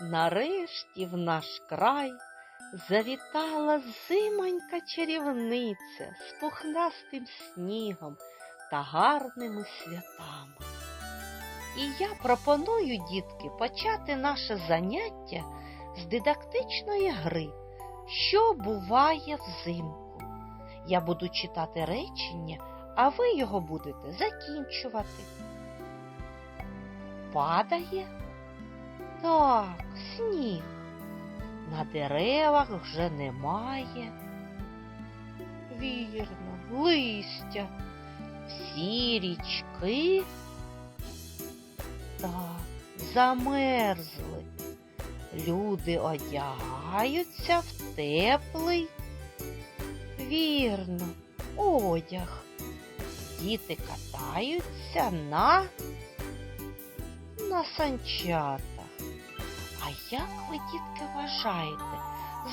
Нарешті в наш край завітала зимонька чарівниця з пухнастим снігом та гарними святами. І я пропоную, дітки, почати наше заняття з дидактичної гри, що буває взимку. Я буду читати речення, а ви його будете закінчувати. Падає? Так, сніг. На деревах вже немає. Вірно, листя. Всі річки так, замерзли. Люди одягаються в теплий. Вірно, одяг. Діти катаються на на санчатах. А як ви, дітки, вважаєте,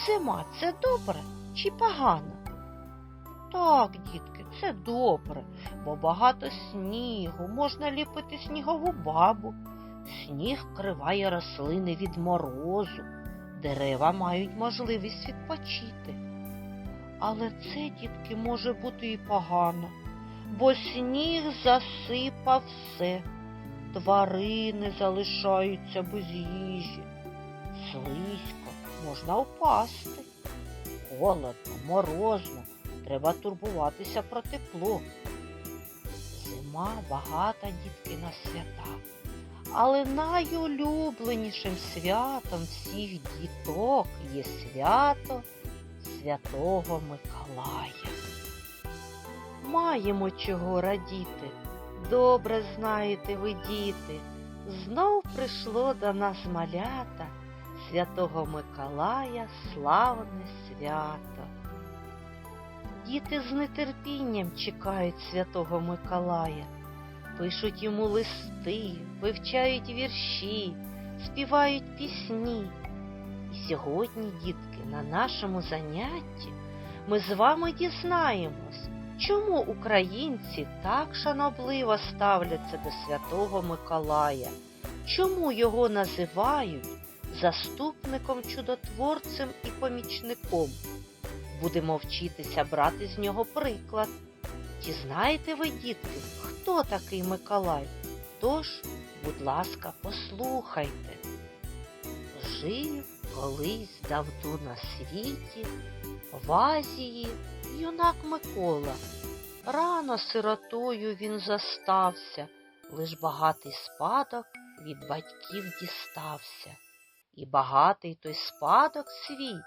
зима це добре чи погано? Так, дітки, це добре, бо багато снігу, можна ліпити снігову бабу. Сніг вкриває рослини від морозу, дерева мають можливість відпочити. Але це, дітки, може бути і погано, бо сніг засипав все тварини залишаються без їжі. Слизько можна впасти. Холодно, морозно, треба турбуватися про тепло. Зима багата дітки на свята, але найулюбленішим святом всіх діток є свято Святого Миколая. Маємо чого радіти. Добре знаєте ви, діти, знов прийшло до нас малята Святого Миколая славне свято. Діти з нетерпінням чекають Святого Миколая, пишуть йому листи, вивчають вірші, співають пісні. І сьогодні, дітки, на нашому занятті ми з вами дізнаємось, Чому українці так шанобливо ставляться до Святого Миколая? Чому його називають заступником, чудотворцем і помічником? Будемо вчитися брати з нього приклад. Чи знаєте ви, дітки, хто такий Миколай? Тож, будь ласка, послухайте. Жив колись давду на світі, в Азії юнак Микола. Рано сиротою він застався, лиш багатий спадок від батьків дістався. І багатий той спадок свій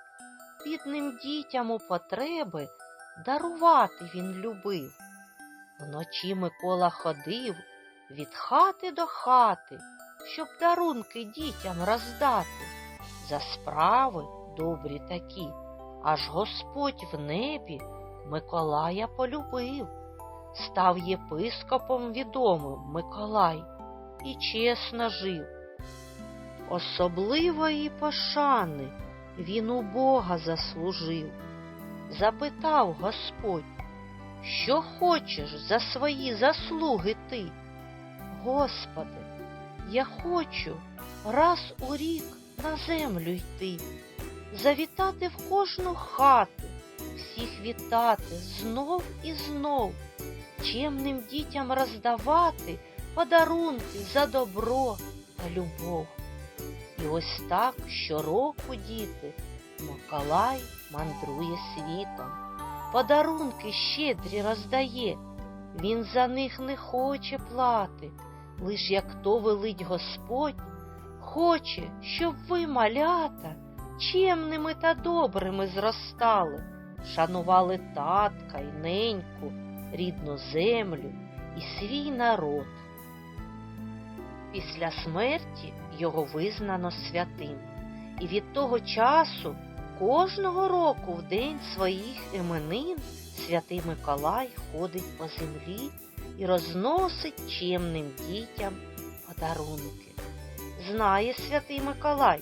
бідним дітям у потреби дарувати він любив. Вночі Микола ходив від хати до хати, щоб дарунки дітям роздати. За справи добрі такі, аж Господь в небі Миколая полюбив, став єпископом відомим Миколай і чесно жив. Особливої пошани він у Бога заслужив. Запитав Господь, що хочеш за свої заслуги ти? Господи, я хочу раз у рік на землю йти, завітати в кожну хату всіх вітати знов і знов, чемним дітям роздавати подарунки за добро та любов. І ось так щороку, діти, Миколай мандрує світом, подарунки щедрі роздає, він за них не хоче плати, лиш як то велить Господь, хоче, щоб ви, малята, чемними та добрими зростали шанували татка й неньку, рідну землю і свій народ. Після смерті його визнано святим, і від того часу кожного року в день своїх іменин святий Миколай ходить по землі і розносить чемним дітям подарунки. Знає святий Миколай,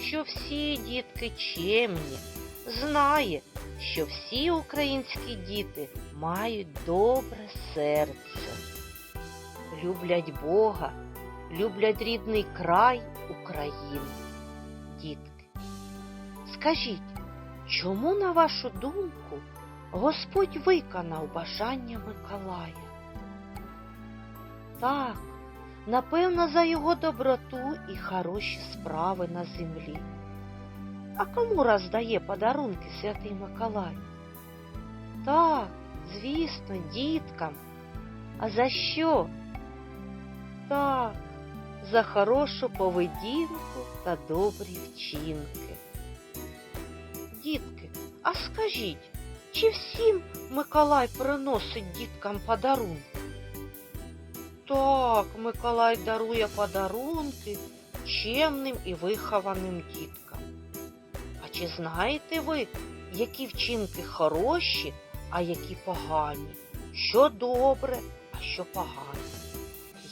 що всі дітки чемні, знає, що всі українські діти мають добре серце, люблять Бога, люблять рідний край Україну. Дітки, скажіть, чому, на вашу думку, Господь виконав бажання Миколая? Так, напевно, за його доброту і хороші справи на землі. А кому роздає подарунки святий Миколай? Так, звісно, діткам. А за що? Так, за хорошу поведінку та добрі вчинки. Дітки, а скажіть, чи всім Миколай приносить діткам подарунки? Так, Миколай дарує подарунки чемним і вихованим діткам. А чи знаєте ви, які вчинки хороші, а які погані? Що добре, а що погано?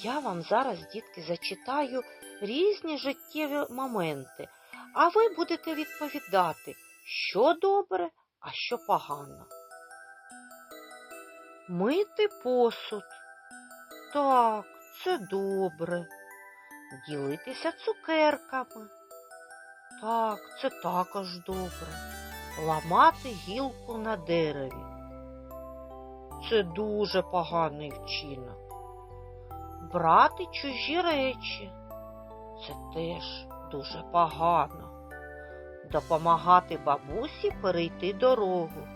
Я вам зараз, дітки, зачитаю різні життєві моменти, а ви будете відповідати, що добре, а що погано. Мити посуд. Так, це добре. Ділитися цукерками. Так, це також добре. Ламати гілку на дереві. Це дуже поганий вчинок. Брати чужі речі. Це теж дуже погано. Допомагати бабусі перейти дорогу.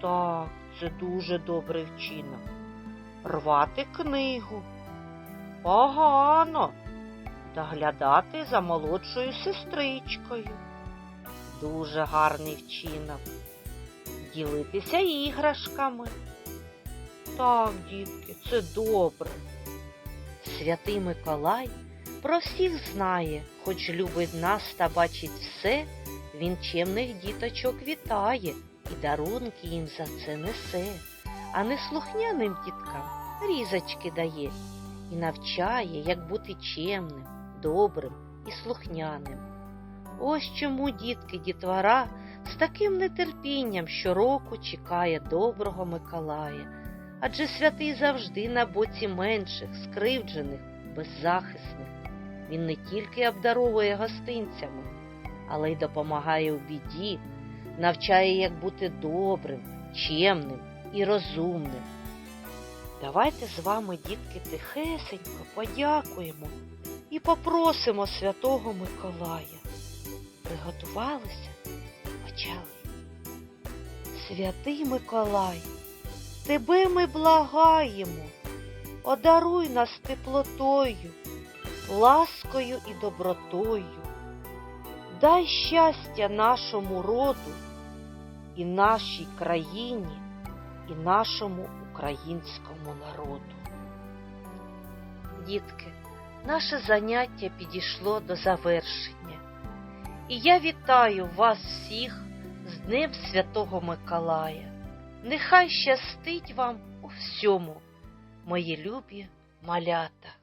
Так, це дуже добрий вчинок. Рвати книгу. Погано. Доглядати за молодшою сестричкою. Дуже гарний вчинок. Ділитися іграшками. Так, дітки, це добре. Святий Миколай про всіх знає, хоч любить нас та бачить все, він чемних діточок вітає і дарунки їм за це несе, а неслухняним діткам різочки дає і навчає, як бути чемним, добрим і слухняним. Ось чому дітки дітвора з таким нетерпінням щороку чекає доброго Миколая, адже святий завжди на боці менших, скривджених, беззахисних. Він не тільки обдаровує гостинцями, але й допомагає у біді, навчає, як бути добрим, чемним і розумним. Давайте з вами, дітки, тихесенько подякуємо і попросимо святого Миколая. Приготувалися? Почали. Святий Миколай, тебе ми благаємо, одаруй нас теплотою, ласкою і добротою. Дай щастя нашому роду і нашій країні, і нашому українському народу. Дітки, наше заняття підійшло до завершення. І я вітаю вас всіх з Днем Святого Миколая. Нехай щастить вам у всьому, мої любі малята.